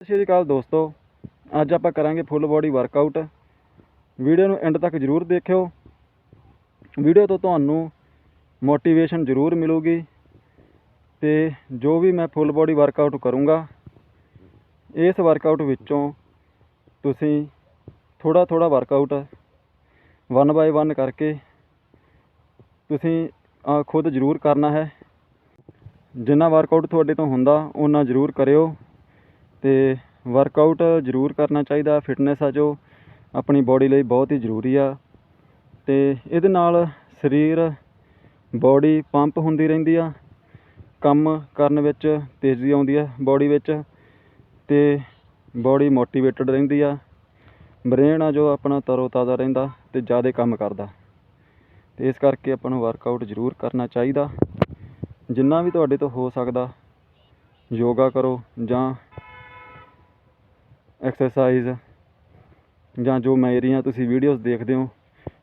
ਸਤਿ ਸ਼੍ਰੀ ਅਕਾਲ ਦੋਸਤੋ। ਅੱਜ ਆਪਾਂ ਕਰਾਂਗੇ ਫੁੱਲ ਬੋਡੀ ਵਰਕਆਊਟ ਵੀਡੀਓ ਨੂੰ ਐਂਡ ਤੱਕ ਜਰੂਰ ਦੇਖਿਓ। ਵੀਡੀਓ ਤੋਂ ਤੁਹਾਨੂੰ ਮੋਟੀਵੇਸ਼ਨ ਜ਼ਰੂਰ ਮਿਲੂਗੀ। ਤੇ ਜੋ ਵੀ ਮੈਂ ਫੁੱਲ ਬੋਡੀ ਵਰਕਆਊਟ ਕਰੂੰਗਾ, ਇਸ ਵਰਕਆਊਟ ਵਿੱਚੋਂ ਤੁਸੀਂ ਥੋੜਾ ਥੋੜਾ ਵਰਕਆਊਟ ਵਨ ਬਾਏ ਵਨ ਕਰਕੇ ਤੁਸੀਂ ਖੁਦ ਜ਼ਰੂਰ ਕਰਨਾ ਹੈ। ਜਿੰਨਾ ਵਰਕਆਊਟ ਤੁਹਾਡੇ ਤੋਂ ਹੁੰਦਾ ਉਹਨਾਂ ਜ਼ਰੂਰ ਕਰਿਓ। ਅਤੇ ਵਰਕਆਊਟ ਜ਼ਰੂਰ ਕਰਨਾ ਚਾਹੀਦਾ ਫਿਟਨੈਸ ਆ ਜੋ, ਆਪਣੀ ਬੋਡੀ ਲਈ ਬਹੁਤ ਹੀ ਜ਼ਰੂਰੀ ਆ। ਅਤੇ ਇਹਦੇ ਨਾਲ ਸਰੀਰ ਬੋਡੀ ਪੰਪ ਹੁੰਦੀ ਰਹਿੰਦੀ ਆ, ਕੰਮ ਕਰਨ ਵਿੱਚ ਤੇਜ਼ੀ ਆਉਂਦੀ ਆ ਬੋਡੀ ਵਿੱਚ ਅਤੇ ਬੋਡੀ ਮੋਟੀਵੇਟਡ ਰਹਿੰਦੀ ਆ। ਬ੍ਰੇਨ ਆ ਜੋ ਆਪਣਾ ਤਰੋ ਤਾਜ਼ਾ ਰਹਿੰਦਾ ਅਤੇ ਜ਼ਿਆਦਾ ਕੰਮ ਕਰਦਾ। ਅਤੇ ਇਸ ਕਰਕੇ ਆਪਾਂ ਨੂੰ ਵਰਕਆਊਟ ਜ਼ਰੂਰ ਕਰਨਾ ਚਾਹੀਦਾ। ਜਿੰਨਾ ਵੀ ਤੁਹਾਡੇ ਤੋਂ ਹੋ ਸਕਦਾ, ਯੋਗਾ ਕਰੋ ਜਾਂ ਐਕਸਰਸਾਈਜ਼ ਜਾਂ ਜੋ ਮੇਰੀਆਂ ਤੁਸੀਂ ਵੀਡੀਓਜ਼ ਦੇਖਦੇ ਹੋ,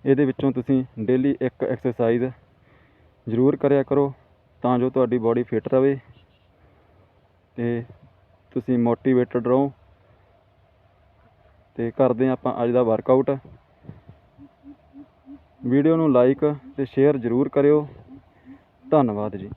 ਇਹਦੇ ਵਿੱਚੋਂ ਤੁਸੀਂ ਡੇਲੀ ਇੱਕ ਐਕਸਰਸਾਈਜ਼ ਜ਼ਰੂਰ ਕਰਿਆ ਕਰੋ ਤਾਂ ਜੋ ਤੁਹਾਡੀ ਬਾਡੀ ਫਿਟ ਰਵੇ ਤੇ ਤੁਸੀਂ ਮੋਟੀਵੇਟਡ ਰਹੋ ਤੇ ਕਰਦੇ ਹਾਂ ਆਪਾਂ ਅੱਜ ਦਾ ਵਰਕਆਊਟ ਵੀਡੀਓ ਨੂੰ ਲਾਈਕ ਤੇ ਸ਼ੇਅਰ ਜ਼ਰੂਰ ਕਰਿਓ। ਧੰਨਵਾਦ ਜੀ।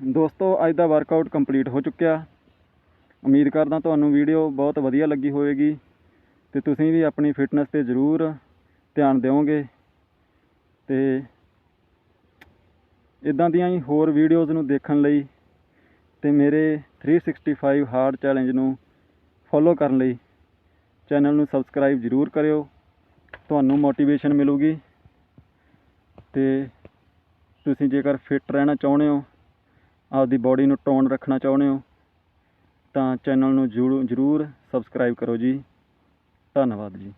ਦੋਸਤੋ, ਅੱਜ ਦਾ ਵਰਕਆਊਟ ਕੰਪਲੀਟ ਹੋ ਚੁੱਕਿਆ। ਉਮੀਦ ਕਰਦਾ ਤੁਹਾਨੂੰ ਵੀਡੀਓ ਬਹੁਤ ਵਧੀਆ ਲੱਗੀ ਹੋਵੇਗੀ ਤੇ ਤੁਸੀਂ ਵੀ ਆਪਣੀ ਫਿਟਨੈਸ ਤੇ ਜ਼ਰੂਰ ਧਿਆਨ ਦਿਓਗੇ। ਤੇ ਇਦਾਂ ਦੀਆਂ ਹੀ ਹੋਰ ਵੀਡੀਓਜ਼ ਨੂੰ ਦੇਖਣ ਲਈ ਤੇ ਮੇਰੇ 365 ਹਾਰਡ ਚੈਲੰਜ ਨੂੰ ਫੋਲੋ ਕਰਨ ਲਈ ਚੈਨਲ ਨੂੰ ਸਬਸਕ੍ਰਾਈਬ ਜ਼ਰੂਰ ਕਰਿਓ। ਤੁਹਾਨੂੰ ਮੋਟੀਵੇਸ਼ਨ ਮਿਲੂਗੀ। ਤੇ ਤੁਸੀਂ ਜੇਕਰ ਫਿੱਟ ਰਹਿਣਾ ਚਾਹੁੰਦੇ ਹੋ ਆਪਦੀ ਬਾਡੀ ਨੂੰ ਟੋਨ ਰੱਖਣਾ ਚਾਹੁੰਦੇ ਹੋ, ਤਾਂ ਚੈਨਲ ਨੂੰ ਜ਼ਰੂਰ ਜ਼ਰੂਰ ਸਬਸਕ੍ਰਾਈਬ ਕਰੋ ਜੀ। ਧੰਨਵਾਦ ਜੀ।